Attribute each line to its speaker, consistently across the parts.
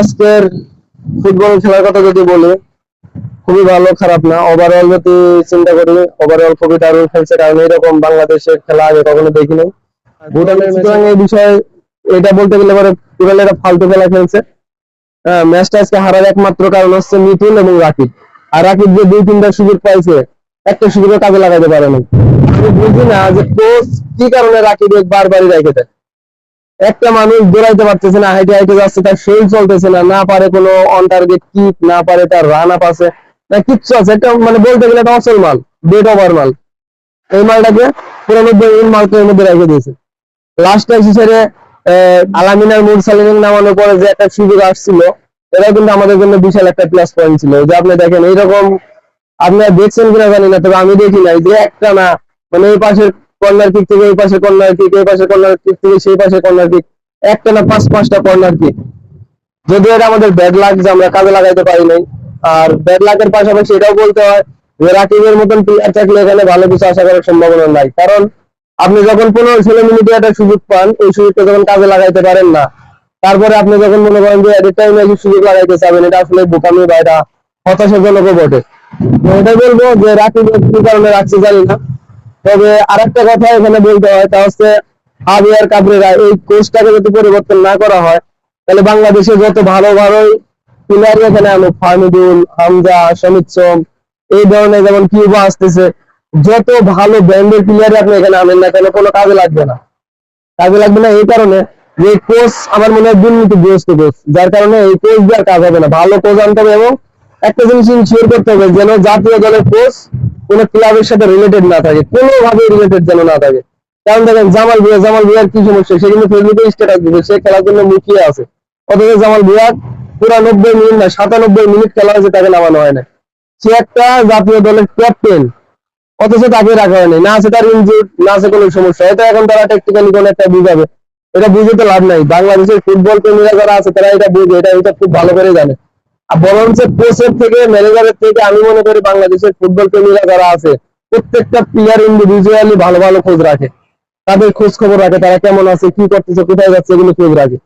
Speaker 1: আজকের ফুটবল খেলার কথা যদি বলি খুবই ভালো খারাপ না। ওভারঅল যদি চিন্তা করি ওভারঅল খুবই দারুণ খেলছে কারণ এরকম বাংলাদেশের খেলা আগে কখনো দেখিনি। ভুটানের সুতরাং এই বিষয়ে এটা বলতে গেলে পরে টোটাল এটা ফালতু খেলা খেলছে। হ্যাঁ ম্যাচটা আজকে হারার একমাত্র কারণ হচ্ছে মিঠুন এবং রাকিব। আর রাকিব যে দুই তিনটা সুযোগ পাইছে একটা সুযোগও কাজে লাগাতে পারে নাই আমি বুঝি না যে কোচ কি কারণে রাকিব বারবারই রেখে দেয়। একটা মানুষ দৌড়াইতে পারতেছে না হাইটে হাইটে যাচ্ছে, তার শরীর চলতেছে না না পারে কোনো অন টার্গেট কিক না পারে তার রান আপ আছে, না কিচ্ছু আছে একটা মানে বলতে গেলে একটা অচল মাল ডেট ওভার মাল। এই মালটাকে পুরানব্বই মিনিট মালকে এর মধ্যে রেখে দিয়েছে। লাস্টে হিসেবে আলামিনার মুরসালিনের নামানোর পরে যে একটা সুযোগ আসছিল, এটা কিন্তু আমাদের জন্য বিশাল একটা প্লাস পয়েন্ট ছিল। যে আপনি দেখেন, এইরকম আপনারা দেখছেন কিনা জানি না, তবে আমি দেখি নাই যে একটা না মানে এই পাশের কর্নার কিক থেকে এই পাশে কর্নার কিক এই পাশে কর্নার কিক থেকে সেই পাশে কর্নার কিক একটা না পাঁচ পাঁচটা কর্নার কিক যদিও এটা আমাদের ব্যাড লাগ যে আমরা কাজে লাগাইতে পারি নাই। আর ব্যাড লাকের পাশাপাশি এটাও বলতে হয় যে রাকিবের মতন প্লেয়ার থাকলে এখানে ভালো কিছু আশা করার সম্ভাবনা নাই। কারণ আপনি যখন পনেরো ষোলো মিনিটে একটা সুযোগ পান, এই সুযোগটা যখন কাজে লাগাইতে পারেন না। তারপরে আপনি যখন মনে করেন যে এডিট টাইমে সুযোগ লাগাইতে চাবেন, এটা আসলে বোকামি বা এটা হতাশাজনকও বটে। এটাই বলব যে রাকিব কি কারণে রাখছে জানি না। তবে আরেকটা কথা এখানে বলতে হয়, তা হচ্ছে হাবিয়ার কাবরেরা এই কোচটাকে যদি পরিবর্তন না করা হয়, তাহলে বাংলাদেশে যত ভালো ভালো প্লেয়ারই এখানে আনুক ফাহমিদুল হামজা, সমিত সোম, এই ধরনের যেমন কিউবা আসতেছে, যত ভালো ব্র্যান্ডের প্লেয়ার আপনি এখানে আনেন না কেন, কোনো কাজে লাগবে না। কাজে লাগবে না এই কারণে যে কোচ আমার মনে হয় দুর্নীতি গ্রস্ত কোচ, যার কারণে এই কোচ দেওয়ার কাজ হবে না। ভালো কোচ আনতে হবে এবং একটা জিনিস ইনশিওর করতে হবে, যেন জাতীয় দলের কোচ কোনো ক্লাবের সাথে রিলেটেড না থাকে কোনোভাবে রিলেটেড যেন না থাকে। কারণ দেখেন, জামাল ভুয়া জামাল ভুয়ার কি সমস্যা? সে কিন্তু ফেসবুকে স্ট্যাটাস দিবে, সে খেলার জন্য মুখিয়ে আছে। অথচ জামাল ভুয়া পুরা নব্বই মিনিট না, সাতানব্বই মিনিট খেলা হয়েছে, তাকে নামানো হয় না। সে একটা জাতীয় দলের ক্যাপ্টেন অথচ তাকে রাখা হয়নি। না আছে তার ইনজুর না আছে কোনো সমস্যা। এটা এখন তারা টেকনিক্যালি কোনো একটা বুঝাবে। এটা বুঝে তো লাভ নাই। বাংলাদেশের ফুটবল প্রেমীরা যারা আছে, তারা এটা বুঝে, এটা এটা খুব ভালো করে জানে। বরঞ্চ কোচের থেকে, ম্যানেজারের থেকে আমি মনে করি বাংলাদেশের ফুটবল প্রেমীরা যারা আছে, প্রত্যেকটা প্লেয়ার ইন্ডিভিজুয়ালি ভালো ভালো খোঁজ রাখে। তাদের খোঁজ খবর রাখে, তারা কেমন আছে, কি করতেছে, কোথায় যাচ্ছে এগুলো খোঁজ রাখে।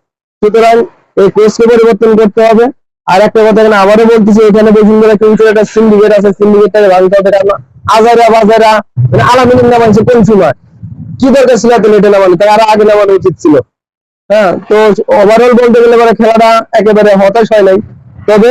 Speaker 1: সুতরাং এই কোচকে পরিবর্তন করতে হবে। আর একটা কথা এখানে আবারও বলতেছি, এখানে বসুন্ধরা কিন্তু একটা সিন্ডিকেট আছে সিন্ডিকেটটাকে ভাঙতে হবে, কারণ আজারা বাজারা মানে আলামিনের নাম আছে কোন সময় কি দরকার ছিল এত লেটে নামানো? তার আরও আগে নামানো উচিত ছিল। হ্যাঁ তো ওভারঅল বলতে গেলে মানে খেলাটা একেবারে হতাশ হয় নাই। তবে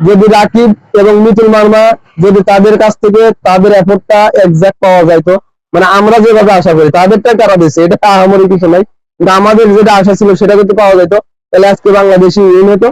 Speaker 1: যদি রাকিব এবং মিতুল মার্মা যদি তাদের কাছ থেকে তাদের এফোর্টটা এক্সাক্ট পাওয়া যায় তো? মানে আমরা যেভাবে আশা করি, তাদেরটা তারা দিচ্ছে এটা আহামরি কিছু নাই। কিন্তু আমাদের যেটা আশা ছিল সেটা কিন্তু পাওয়া যেত তাহলে আজকে বাংলাদেশি উইন হতো